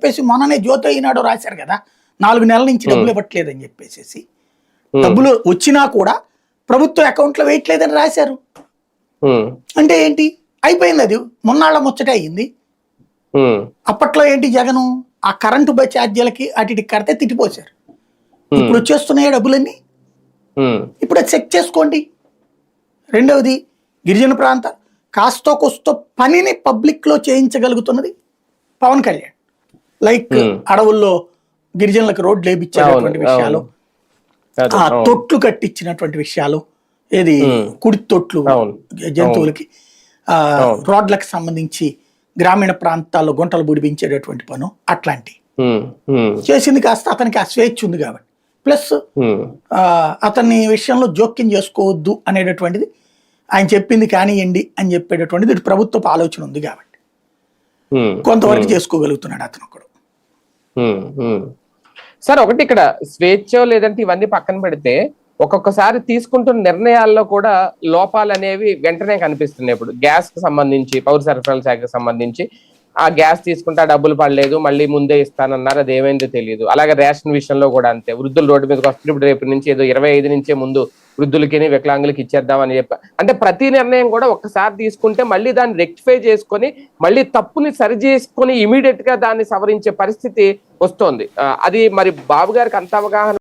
చెప్పేసి మొన్ననే జ్యోతి ఈనాడు రాశారు కదా నాలుగు నెలల నుంచి డబ్బులు ఇవ్వట్లేదని చెప్పేసి ఉమ్, డబ్బులు వచ్చినా కూడా ప్రభుత్వ అకౌంట్లో వేయట్లేదని రాశారు. అంటే ఏంటి? అయిపోయింది అది. మొన్నాళ్ళ ముచ్చటే అయింది అప్పట్లో ఏంటి జగను? ఆ కరెంటు ఛార్జీలకి అటు ఇటు కడితే తిట్టిపోశారు. ఉమ్, ఇప్పుడు వచ్చేస్తున్నాయి డబ్బులన్నీ? ఇప్పుడు చెక్ చేసుకోండి. రెండవది గిరిజన ప్రాంత కాస్తో కోస్తో పనిని పబ్లిక్లో చేయించగలుగుతున్నది పవన్ కళ్యాణ్. Like Hmm. అడవుల్లో గిరిజనులకు రోడ్లు అవును, విషయాలు ఆ. తొట్లు కట్టించినటువంటి విషయాలు ఏది Hmm. కుడి తొట్లు. జంతువులకి ఆ. రోడ్లకు సంబంధించి గ్రామీణ ప్రాంతాల్లో గుంటలు బుడిపించేటటువంటి పను అట్లాంటి ఉమ్, చేసింది కాస్త అతనికి ఆ స్వేచ్ఛ ఉంది కాబట్టి ప్లస్ అతన్ని విషయంలో జోక్యం చేసుకోవద్దు అనేటటువంటిది ఆయన చెప్పింది కానివ్వండి అని చెప్పేటటువంటిది ప్రభుత్వపు ఆలోచన ఉంది కాబట్టి కొంతవరకు చేసుకోగలుగుతున్నాడు అతను ఒకడు. సార్ ఒకటి ఇక్కడ స్వేచ్ఛ లేదంటే ఇవన్నీ పక్కన పెడితే ఒక్కొక్కసారి తీసుకుంటున్న నిర్ణయాల్లో కూడా లోపాలు అనేవి వెంటనే కనిపిస్తున్నాయి. ఇప్పుడు గ్యాస్కి సంబంధించి పౌర సరఫరాల శాఖకు సంబంధించి ఆ గ్యాస్ తీసుకుంటే డబ్బులు పడలేదు మళ్ళీ ముందే ఇస్తానన్నారు అది ఏమైందో తెలియదు అలాగే రేషన్ విషయంలో కూడా అంతే. వృద్ధులు రోడ్డు మీదకి వస్తున్నప్పుడు రేపు నుంచి ఏదో ఇరవై ఐదు నుంచే ముందు వృద్ధులకి వికలాంగులకి ఇచ్చేద్దామని చెప్పి అంటే ప్రతి నిర్ణయం కూడా ఒక్కసారి తీసుకుంటే మళ్ళీ దాన్ని రెక్టిఫై చేసుకొని మళ్ళీ తప్పుని సరి చేసుకొని ఇమీడియట్గా దాన్ని సవరించే పరిస్థితి వస్తోంది. ఆ, అది మరి బాబు గారికి అంత అవగాహన